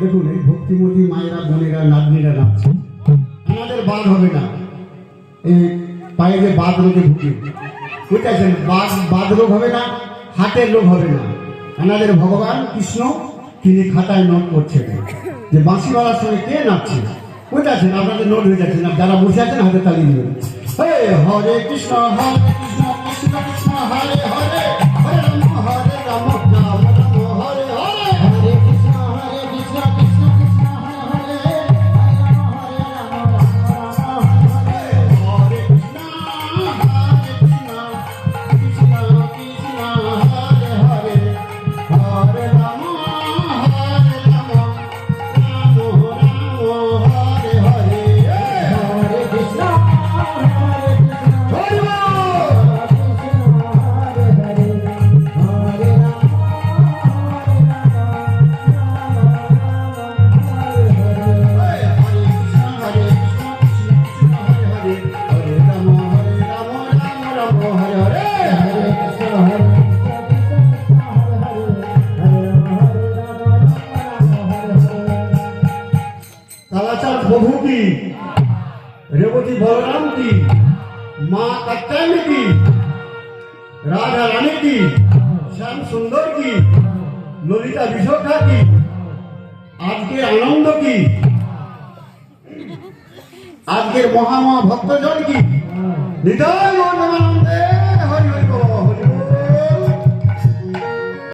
দেখুন, এই ভক্তিমতী মায়েরা, বোনেরা, নাতনিরা নাচছে। আমাদের বাদ হবে না। এই পায়ে যে বাদ রোগে ভুগে। বুঝতেছেন বাদ বাদ রোগ হবে না হাটের রোগ হবে না। আমাদের ভগবান কৃষ্ণ, তিনি খাতায় নোট করছেন। যে বাঁশিওয়ালার সঙ্গে কে নাচছে? বুঝতেছেন আপনাদের নোট হয়ে যাচ্ছে না। যারা বসে আছেন, হাতে তালি দিবেন। হরে কৃষ্ণ হরে কৃষ্ণ কৃষ্ণ কৃষ্ণ, হরে হরে। রেবতী বলরাম কি? মা কাত্যায়নী কি? রাধা রানী কি? শ্যাম সুন্দর কি? ললিতা বিশোখা কি? আজকে আনন্দ কি? আজকের মহামা ভক্তজন কি হৃদয়